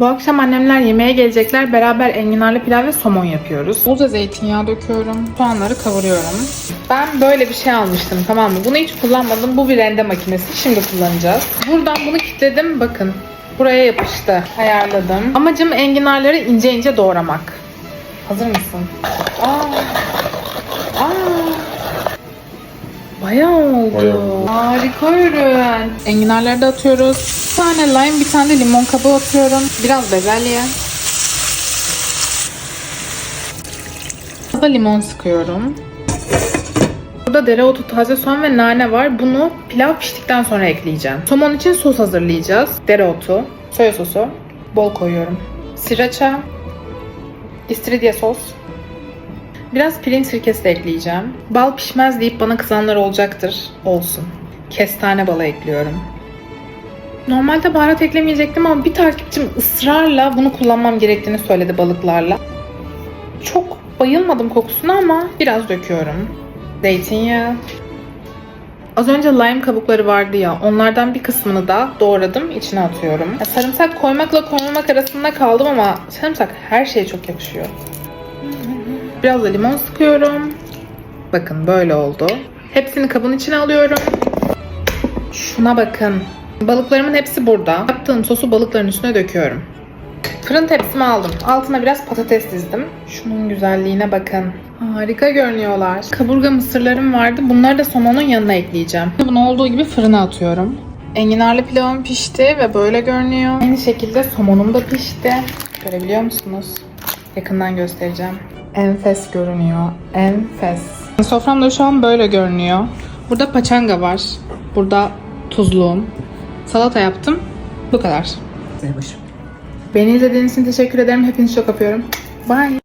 Bu akşam annemler yemeğe gelecekler. Beraber enginarlı pilav ve somon yapıyoruz. Da zeytinyağı döküyorum. Soğanları kavuruyorum. Ben böyle bir şey almıştım tamam mı? Bunu hiç kullanmadım. Bu bir rende makinesi. Şimdi kullanacağız. Buradan bunu kilitledim. Bakın. Buraya yapıştı. Ayarladım. Amacım enginarları ince ince doğramak. Hazır mısın? Aa. Aa. Bayağı oldu. Bayağı oldu. Harika ürün. Enginarları da atıyoruz. Bir tane lime, bir tane de limon kabuğu atıyorum. Biraz bezelye. Biraz da limon sıkıyorum. Burada dereotu, taze soğan ve nane var. Bunu pilav piştikten sonra ekleyeceğim. Somon için sos hazırlayacağız. Dereotu, soya sosu, bol koyuyorum. Sriracha, istiridye sos, Biraz pirinç sirkesi de ekleyeceğim. Bal pişmez deyip bana kızanlar olacaktır. Olsun. Kestane balı ekliyorum. Normalde baharat eklemeyecektim ama bir takipçim ısrarla bunu kullanmam gerektiğini söyledi balıklarla. Çok bayılmadım kokusuna ama biraz döküyorum. Zeytinyağı. Az önce lime kabukları vardı ya, onlardan bir kısmını da doğradım, içine atıyorum. Ya sarımsak koymakla koymamak arasında kaldım ama sarımsak her şeye çok yakışıyor. Biraz da limon sıkıyorum. Bakın böyle oldu. Hepsini kabın içine alıyorum. Şuna bakın. Balıklarımın hepsi burada. Yaptığım sosu balıkların üstüne döküyorum. Fırın tepsimi aldım. Altına biraz patates dizdim. Şunun güzelliğine bakın. Harika görünüyorlar. Kaburga mısırlarım vardı. Bunları da somonun yanına ekleyeceğim. Bunu olduğu gibi fırına atıyorum. Enginarlı pilavım pişti ve böyle görünüyor. Aynı şekilde somonum da pişti. Görebiliyor musunuz? Yakından göstereceğim. Enfes görünüyor. Enfes. Sofram da şu an böyle görünüyor. Burada paçanga var. Burada tuzluğum. Salata yaptım. Bu kadar. Beni izlediğiniz için teşekkür ederim. Hepinizi çok öpüyorum. Bye.